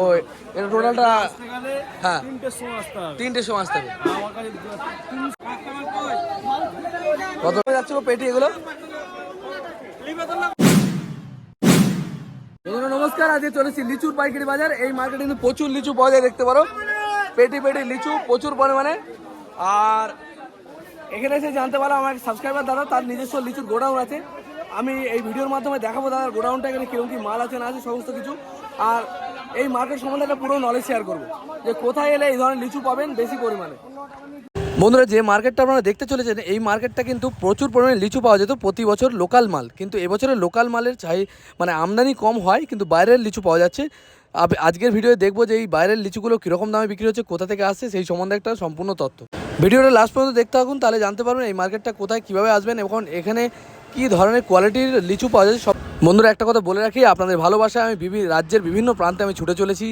ও এটা টোটালটা হ্যাঁ। তিনটের সময় আসতে হবে। কত যাচ্ছে পেটি এগুলো? নমস্কার আজকে চলেছি লিচুর পাইকারি বাজার। এই মার্কেটে কিন্তু প্রচুর লিচু পাওয়া যায় দেখতে পারো। পেটি পেটি লিচু প্রচুর পরিমাণে। আর এখানে এসে জানতে পারলাম আমার সাবস্ক্রাইবার দাদা তার নিজস্ব লিচুর গোডাউন আছে। আমি এই ভিডিওর মাধ্যমে দেখাবো দাদার গোডাউনটা এখানে কীরকম কি মাল আছে না আছে সমস্ত কিছু। আর এই মার্কেট সম্বন্ধে একটা পুরো নলেজ শেয়ার করব। যে কোথায় এলে এই ধরনের লিচু পাবেন বেশি পরিমাণে। বন্ধুরা, যে মার্কেটটা আপনারা দেখতে চলেছেন, এই মার্কেটটা কিন্তু প্রচুর পরিমাণে লিচু পাওয়া যেত প্রতি বছর লোকাল মাল। কিন্তু এবছরে লোকাল মালের চাই মানে আমদানি কম হয়, কিন্তু বাইরের লিচু পাওয়া যাচ্ছে। আজকের ভিডিওয়ে দেখব যে এই বাইরের লিচুগুলো কীরকম দামে বিক্রি হচ্ছে, কোথা থেকে আসছে, সেই সম্বন্ধে একটা সম্পূর্ণ তথ্য। ভিডিওটা লাস্ট পর্যন্ত দেখতে থাকুন, তাহলে জানতে পারবেন এই মার্কেটটা কোথায়, কীভাবে আসবেন, এবং এখানে কী ধরনের কোয়ালিটির লিচু পাওয়া যায় সব বন্ধুরা, একটা কথা বলে রাখি, আপনাদের ভালোবাসায় আমি বিভিন্ন রাজ্যের বিভিন্ন প্রান্তে আমি ছুটে চলেছি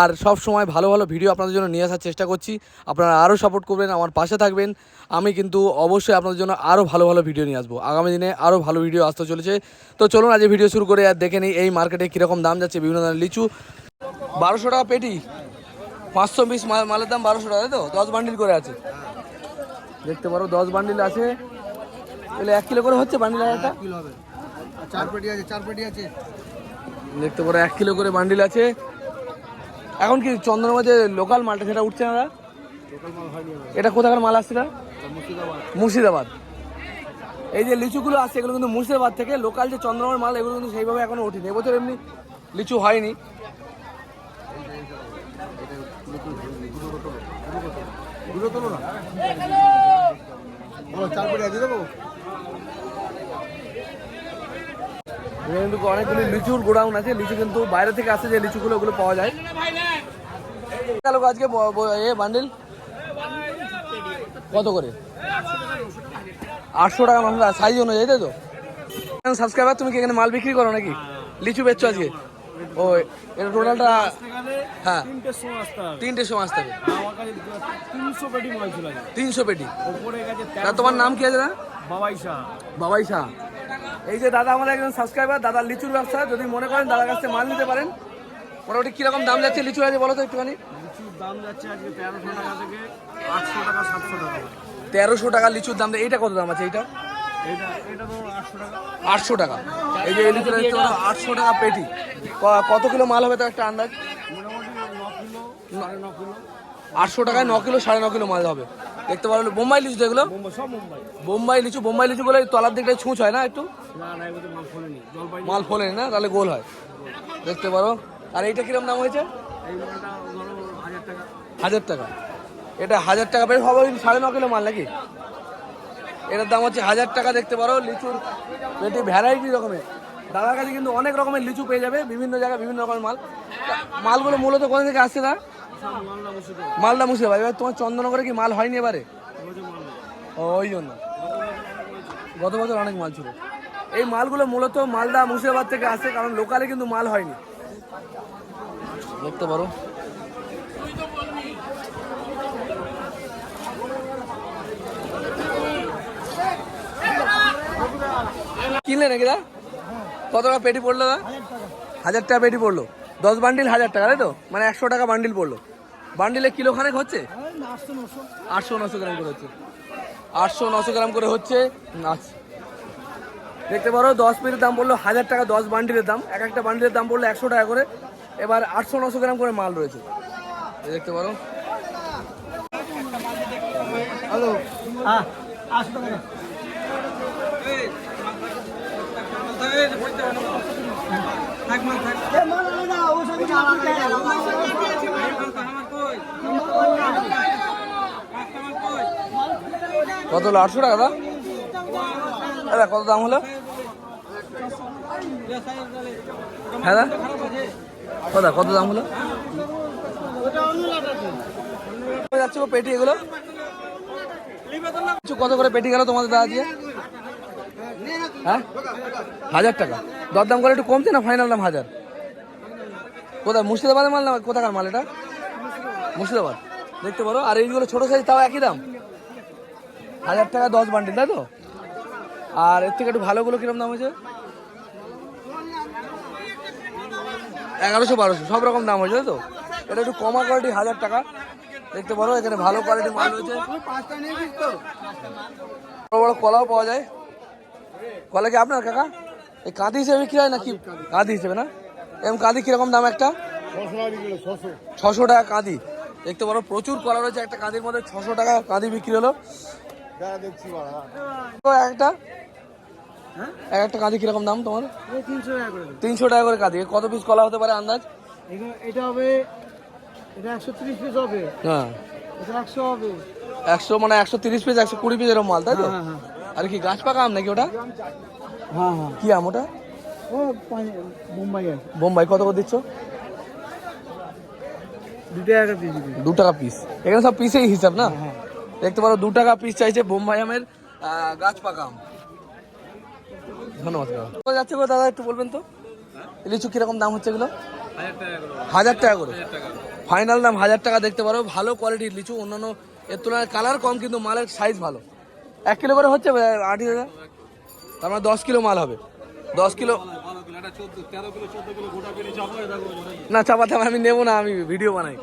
আর সব সময় ভালো ভালো ভিডিও আপনাদের জন্য নিয়ে আসার চেষ্টা করছি। আপনারা আরও সাপোর্ট করবেন, আমার পাশে থাকবেন। আমি কিন্তু অবশ্যই আপনাদের জন্য আরও ভালো ভালো ভিডিও নিয়ে আসব। আগামী দিনে আরও ভালো ভিডিও আসতে চলেছে। তো চলুন, আজ ভিডিও শুরু করে আর দেখে নিই এই মার্কেটে কীরকম দাম যাচ্ছে বিভিন্ন ধরনের লিচু। বারোশো টাকা পেটি। পাঁচশো পিস মাল মালের দাম বারোশো টাকা, তাই তো? দশ বান্ডিল করে আছে। দেখতে পারো, দশ বান্ডিল আছে। তাহলে এক কিলো করে হচ্ছে বান্ডিল একটা কিলো হবে চার পেটি আছে চার পেটি আছে দেখতে পারো এক কিলো করে বান্ডিল আছে এখন কি চন্দ্রমা যে লোকাল মালটা সেটা উঠছে না এটা কোথাকার মাল আসছে না মুর্শিদাবাদ এই যে লিচুগুলো আসছে এগুলো কিন্তু মুর্শিদাবাদ থেকে লোকাল যে চন্দ্রমার মাল এগুলো কিন্তু সেইভাবে এখনও ওঠেনি এবছর এমনি লিচু হয়নি দুটো তোলো না কিন্তু অনেকগুলি লিচুর গোডাউন আছে। লিচু কিন্তু বাইরে থেকে আসে যে লিচুগুলো, ওগুলো পাওয়া যায়। আজকে এ বান্ডিল কত করে? আটশো টাকা সাইজ অনুযায়ী, তাই তো? সাবস্ক্রাইবার তুমি কি এখানে মাল বিক্রি করো নাকি? লিচু বেচছো আজকে? ও এটা টোটালটা হ্যাঁ। তিনটের সময় আসতে হবে। তিনটের সময় আসতে হবে। আমার কাছে পেটি মাল ছিল আজকে। তিনশো পেটি ওপরে গেছে তা তোমার নাম কি আছে না বাবাই শাহ। বাবাই শাহ। এই যে দাদা আমাদের একজন সাবস্ক্রাইবার দাদা লিচুর ব্যবসা। যদি মনে করেন দাদার কাছ থেকে মাল নিতে পারেন। মোটামুটি কীরকম দাম যাচ্ছে লিচু আছে বলো তো একটুখানি? লিচুর দাম যাচ্ছে আজকে তেরোশো টাকা থেকে আটশো টাকা সাতশো টাকা। তেরোশো টাকা লিচুর দাম। এইটা কত দাম আছে এইটা আটশো টাকা। এই যে এই লিচুটা দেখতে পারো আটশো টাকা পেটি। কত কিলো মাল হবে তার একটা আন্দাজ? আটশো টাকায় ন কিলো সাড়ে ন কিলো মাল হবে। দেখতে পারো বোম্বাই লিচু এগুলো মুম্বাই বোম্বাই। লিচু বোম্বাই লিচু বলে তলার দিকটা ছুঁচ হয় না একটু? মাল ফোলেনি। না? তাহলে গোল হয়। দেখতে পারো। আর এইটা কীরকম দাম হয়েছে? হাজার টাকা। হাজার টাকা। এটা হাজার টাকা বেশ হবে সাড়ে ন কিলো মাল নাকি? এটার দাম হচ্ছে হাজার টাকা দেখতে পারো, লিচুর পেটি ভ্যারাইটি রকমের। দাদার কাছে কিন্তু অনেক রকমের লিচু পেয়ে যাবে, বিভিন্ন জায়গায় বিভিন্ন রকমের মাল। মালগুলো মূলত কোথা থেকে আসছে না মালদা মুর্শিদাবাদ। এবার তোমার চন্দননগরে কি মাল হয়নি এবারে? ওই জন্য। গত বছর অনেক মাল ছিল। এই মালগুলো মূলত মালদা মুর্শিদাবাদ থেকে আসে কারণ লোকালে কিন্তু মাল হয়নি। দেখতে পারো। কিনলে নাকি দা? কত টাকা পেটি পড়ল দা? হাজার টাকা পেটি পড়ল। দশ বান্ডিল হাজার টাকা, তাই তো? মানে একশো টাকা বান্ডিল পড়ল। বান্ডিলে কিলো খানেক হচ্ছে? আটশো নশো গ্রাম করে হচ্ছে। আটশো নশো গ্রাম করে হচ্ছে আচ্ছা। দেখতে পারো, দশ পেটির দাম পড়ল হাজার টাকা, দশ বান্ডিলের দাম। এক একটা বান্ডিলের দাম পড়ল একশো টাকা করে। এবার আটশো নশো গ্রাম করে মাল রয়েছে। দেখতে পারো। হ্যালো। হ্যাঁ টাকা। কত হলো? আটশো টাকা দাদা কত দাম হলো? হ্যাঁ দা? কত দাম হলো? যাচ্ছে পেটি এগুলো? কত করে পেটি গেল তোমাদের দাদা দিয়ে হ্যাঁ? হাজার টাকা। দরদাম করে একটু কমছে না ফাইনাল দাম হাজার? কোথায়? মুর্শিদাবাদের মাল না কোথাকার মাল এটা? মুর্শিদাবাদ। দেখতে পারো। আর এইগুলো ছোটো সাইজ তাও একই দাম। হাজার টাকা দশ বান্ডিল তাই তো? আর এর থেকে একটু ভালোগুলো কিরম দাম হয়েছে? এগারোশো বারোশো, সব রকম দাম হয়েছে তো? এটা একটু কমা কোয়ালিটি হাজার টাকা। দেখতে পারো, এখানে ভালো কোয়ালিটি মাল রয়েছে বড় বড় কলাও পাওয়া যায়। কলা কি আপনার কাকা? এই কাঁদি হিসেবে বিক্রি হয় নাকি? কাঁদি হিসেবে না? এরকম কাঁদি কীরকম দাম একটা? ছশো টাকা কাঁদি দেখতে পারো প্রচুর কলা রয়েছে একটা কাঁদির মধ্যে ছশো টাকা কাঁদি বিক্রি হলো। একটা? এক একটা কাঁদি কীরকম দাম তোমার? তিনশো টাকা করে তিনশো টাকা করে কাঁদি কত পিস কলা হতে পারে আন্দাজ? এটা হবে এটা একশো তিরিশ পিস হবে। হ্যাঁ। এটা একশো হবে। একশো মানে একশো তিরিশ পিস একশো কুড়ি পিস এরকম মাল তাই তো? হ্যাঁ হ্যাঁ। আর কি গাছ পাকা আম নাকি ওটা? হ্যাঁ হ্যাঁ। কি আম ওটা? ও পাঁচ- বোম্বাই কত করে দিচ্ছ? দু টাকা দিয়ে দু টাকা পিস এখানে সব পিসেই হিসাব না? হ্যাঁ দেখতে পারো দু টাকা পিস চাইছে বোম্বাই আমের গাছ পাকা আম। ধন্যবাদ যাচ্ছে গো দাদা একটু বলবেন তো? লিচু কীরকম দাম হচ্ছে এগুলো? হাজার টাকা করে। ফাইনাল দাম হাজার টাকা দেখতে পারো ভালো কোয়ালিটির লিচু অন্যান্য এর তুলনায় কালার কম কিন্তু মালের সাইজ ভালো। এক কিলো করে হচ্ছে আশি হাজার। তার মানে দশ কিলো মাল হবে। দশ কিলো না, চাপাতে আমি নেব না, আমি ভিডিও বানাই।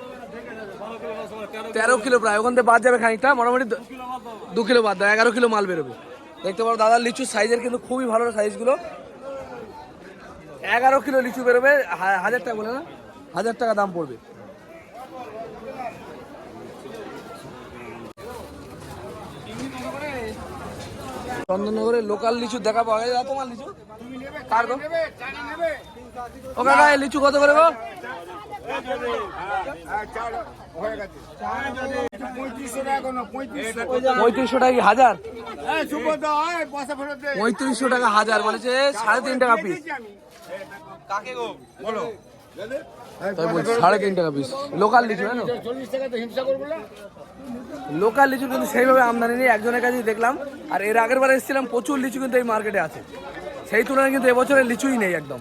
তেরো কিলো প্রায়, ওখান থেকে বাদ যাবে খানিকটা, মোটামুটি দু- কিলো বাদ দেয় এগারো কিলো মাল বেরোবে। দেখতে পারো, দাদার লিচু সাইজের কিন্তু খুবই ভালো সাইজগুলো এগারো কিলো লিচু বেরোবে হাজার টাকা বলে না, হাজার টাকা দাম পড়বে। চন্দননগরের লোকাল লিচু দেখা পাওয়া যায়। তোমার লিচু? কার গো? কাকা লিচু কত করে গো? পঁয়ত্রিশশো টাকা হাজার? পঁয়ত্রিশশো টাকা হাজার মানে সাড়ে তিন টাকা পিস তাই বলছি সাড়ে তিন টাকা পিস লোকাল লিচু জানো? লোকাল লিচু কিন্তু সেইভাবে আমদানি নেই একজনের কাছেই দেখলাম। আর এর আগের বার এসেছিলাম প্রচুর লিচু কিন্তু এই মার্কেটে আছে। সেই তুলনায় কিন্তু এবছরের লিচুই নেই একদম।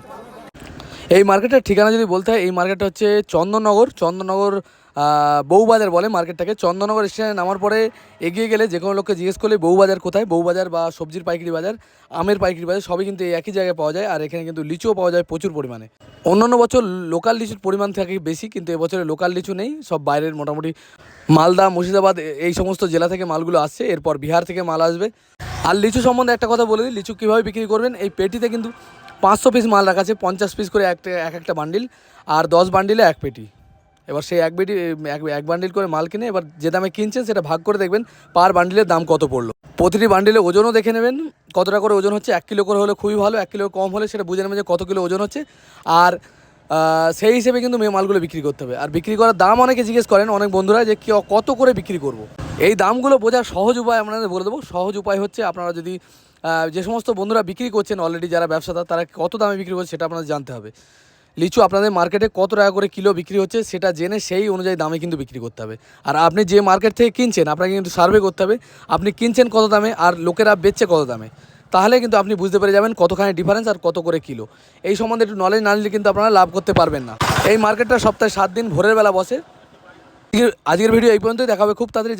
এই মার্কেটের ঠিকানা যদি বলতে হয়, এই মার্কেটটা হচ্ছে চন্দননগর। চন্দননগর বউবাজার বলে মার্কেটটাকে। চন্দননগর স্টেশনে নামার পরে এগিয়ে গেলে যে কোনো লোককে জিজ্ঞেস করলে বউবাজার কোথায়? বউবাজার বা সবজির পাইকারি বাজার, আমের পাইকারি বাজার, সবই কিন্তু একই জায়গায় পাওয়া যায়। আর এখানে কিন্তু লিচুও পাওয়া যায় প্রচুর পরিমাণে। অন্যান্য বছর লোকাল লিচুর পরিমাণ থাকে বেশি, কিন্তু এবছরে লোকাল লিচু নেই। সব বাইরের মোটামুটি মালদা, মুর্শিদাবাদ, এই সমস্ত জেলা থেকে মালগুলো আসছে। এরপর বিহার থেকে মাল আসবে। আর লিচু সম্বন্ধে একটা কথা বলে দিই, লিচু কীভাবে বিক্রি করবেন? এই পেটিতে কিন্তু পাঁচশো পিস মাল রাখা আছে, পঞ্চাশ পিস করে একটা, এক একটা বান্ডিল আর দশ বান্ডিলে এক পেটি। এবার সেই এক পেটি, এক বান্ডিল করে মাল কিনে, এবার যে দামে কিনছেন সেটা ভাগ করে দেখবেন পার বান্ডিলের দাম কত পড়ল। প্রতিটি বান্ডিলে ওজনও দেখে নেবেন, কতটা করে ওজন হচ্ছে, এক কিলো করে হলে খুবই ভালো, এক কিলো কম হলে সেটা বুঝে নেবেন যে কত কিলো ওজন হচ্ছে। আর সেই হিসেবে কিন্তু মেয়ে মালগুলো বিক্রি করতে হবে। আর বিক্রি করার দাম অনেকে জিজ্ঞেস করেন, অনেক বন্ধুরা, যে কত করে বিক্রি করব। এই দামগুলো বোঝার সহজ উপায় আপনাদের বলে দেবো। সহজ উপায় হচ্ছে আপনারা যদি যে সমস্ত বন্ধুরা বিক্রি করছেন অলরেডি যারা ব্যবসাদার, তারা কত দামে বিক্রি করছে সেটা আপনাদের জানতে হবে। লিচু আপনাদের মার্কেটে কত টাকা করে কিলো বিক্রি হচ্ছে সেটা জেনে সেই অনুযায়ী দামে কিন্তু বিক্রি করতে হবে। আর আপনি যে মার্কেট থেকে কিনছেন, আপনাকে কিন্তু সার্ভে করতে হবে, আপনি কিনছেন কত দামে আর লোকেরা বেচছে কত দামে। তাহলে কিন্তু আপনি বুঝতে পেরে যাবেন কতখানি ডিফারেন্স আর কত করে কিলো। এই সম্বন্ধে একটু নলেজ না নিলে কিন্তু আপনারা লাভ করতে পারবেন না। এই মার্কেটটা সপ্তাহে সাত দিন ভোরের বেলা বসে। আজকের ভিডিও এই পর্যন্তই দেখাবে খুব তাড়াতাড়ি।